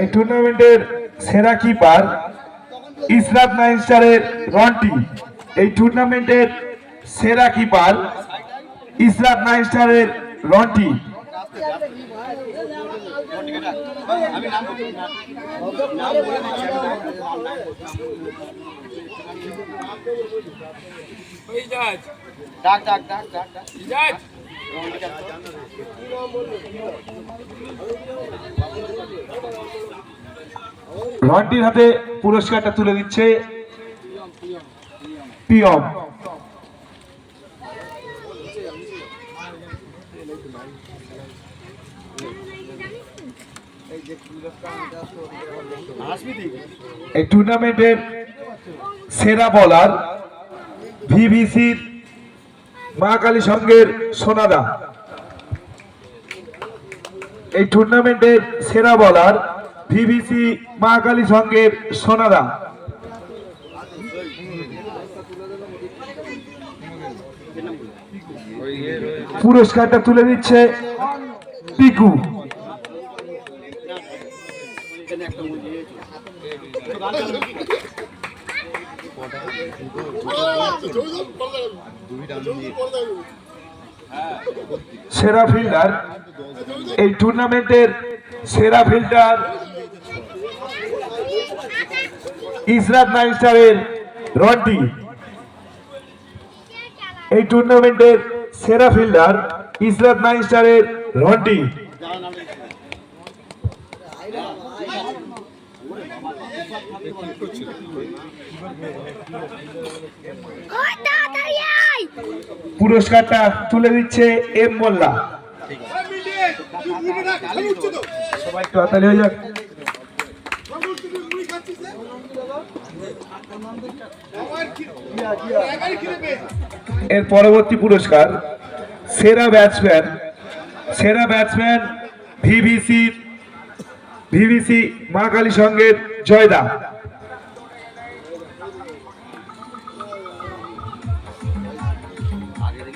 এই টুর্নামেন্টের সেরা কিপার ইসরাত নাইন স্টারের রন্টি। এই টুর্নামেন্টের সেরা কিপার ইসরাত নাইন স্টারের রন্টি। ডাক ডাক ডাক ডাক ডাক। রন্টির হাতে পুরস্কারটা তুলে দিচ্ছে পিয়ম। এই টুর্নামেন্টের সেরা বলার ভিভিসির মা কালী সঙ্গের সোনাদা। এই টুর্নামেন্টের সেরা বলার ভিভিসি মা কালী সঙ্গের সোনাদা। পুরস্কারটা তুলে দিচ্ছে পিকু। সেরা ফিল্ডার এই টুর্নামেন্টের সেরা ফিল্ডার ইসরাত নাইন স্টারের রন্টি। এই টুর্নামেন্টের সেরা ফিল্ডার ইসরাত নাইন স্টারের রন্টি পুরস্কারটা তুলে দিচ্ছে এম মোল্লা। এর পরবর্তী পুরস্কার সেরা ব্যাটসম্যান সেরা ব্যাটসম্যান ভিভিসি ভিভিসি মা কালী সঙ্গের জয়দা।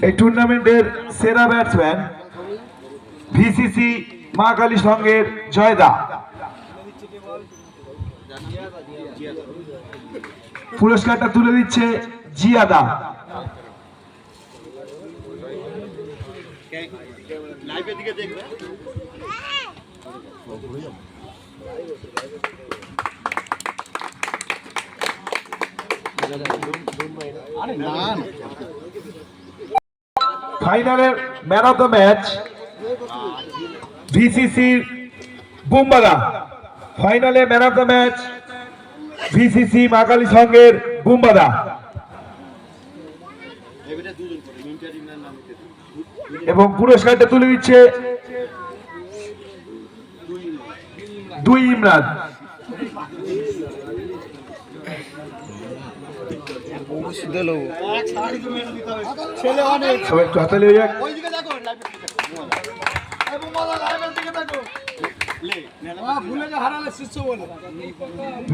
এই টুর্নামেন্টের সেরা ব্যাটসম্যান ভিসিসি মা কালী সঙ্গের জয়দা। পুরস্কারটা তুলে দিচ্ছে জিয়াদা। দিকে দেখবে ফাইনালের man of the match VCC বুমবাদা ফাইনালে man of the match VCC Ma Kali সঙ্গের বুমবাদা। এবং পুরস্কারটা তুলে দিচ্ছে দুই Imran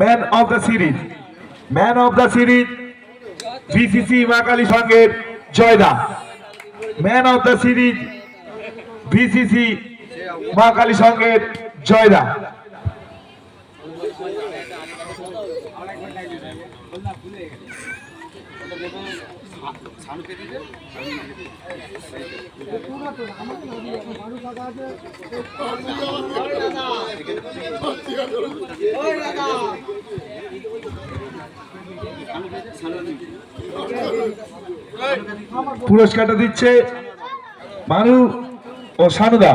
man of the series man of the series VCC Ma Kali সঙ্গের Joyda. Man of the series VCC Ma Kali সঙ্গের জয়দা। পুরস্কারটা দিচ্ছে মানু ও সানুদা।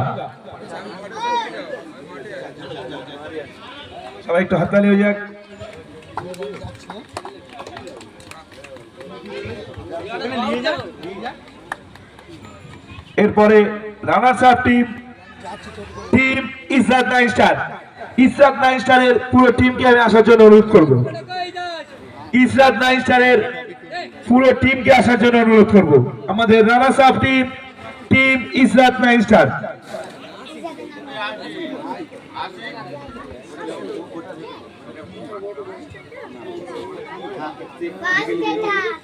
সবাই একটু হাততালি হয়ে যাক। এরপরে runners up team team Israt nine star Israt nine স্টারের পুরো টিমকে আমি আসার জন্য অনুরোধ করব। ইসরাত নাইন স্টারের পুরো টিমকে আসার জন্য অনুরোধ করব। আমাদের runners up team team Israt nine star বাস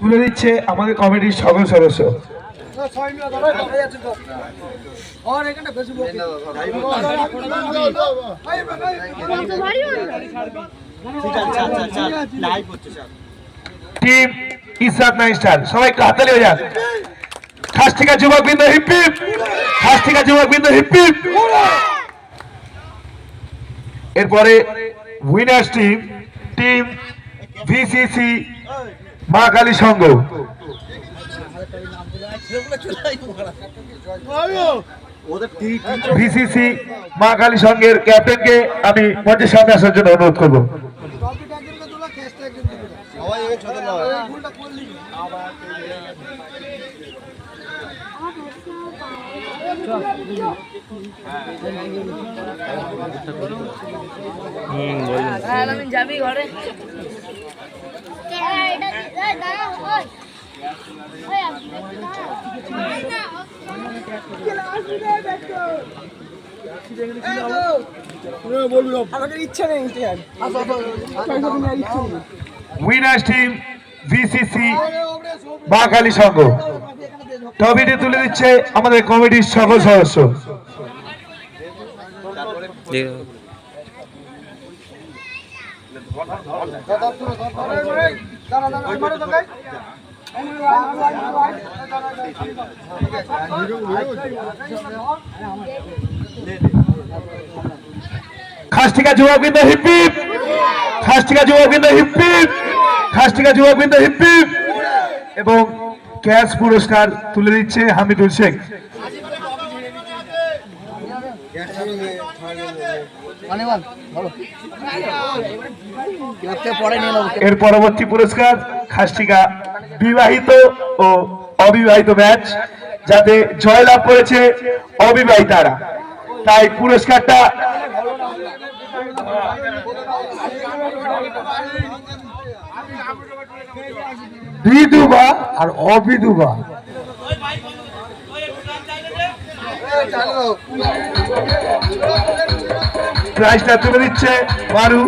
তুলে দিচ্ছে আমাদের কমিটির সকল সদস্য। টিম ইসরাত নাইন স্টার সবাই একটু হাতালি হয়ে যান। খাস্তিকা যুবক বৃন্দ হিপিপ খাস্তিকা যুবক বৃন্দ হিপিপ। এরপরে winners team team VCC Ma Kali সংঘ। ভিসিসি মা কালী সংঘের ক্যাপ্টেনকে আমি মঞ্চের সামনে আসার জন্য অনুরোধ করব। বলুন যাবি ঘরে। Winners team VCC Kali Sangha ট্রফিটি তুলে দিচ্ছে আমাদের কমিটির সকল সদস্য দাঁড়া খাসটিকা যুবকবৃন্দ হিপিপ খাসটিকা যুবকবৃন্দ হিপিপ খাসটিকা যুবকবৃন্দ হিপিপ এবং ক্যাশ পুরস্কার তুলে দিচ্ছে হামিদুল শেখ এর পরবর্তী পুরস্কার খাসটিকা বিবাহিত ও অবিবাহিত ম্যাচ যাতে জয়লাভ করেছে অবিবাহিতারা। তাই পুরস্কারটা বিধবা আর অবিধবা। প্রাইজটা তুলে দিচ্ছে মারু।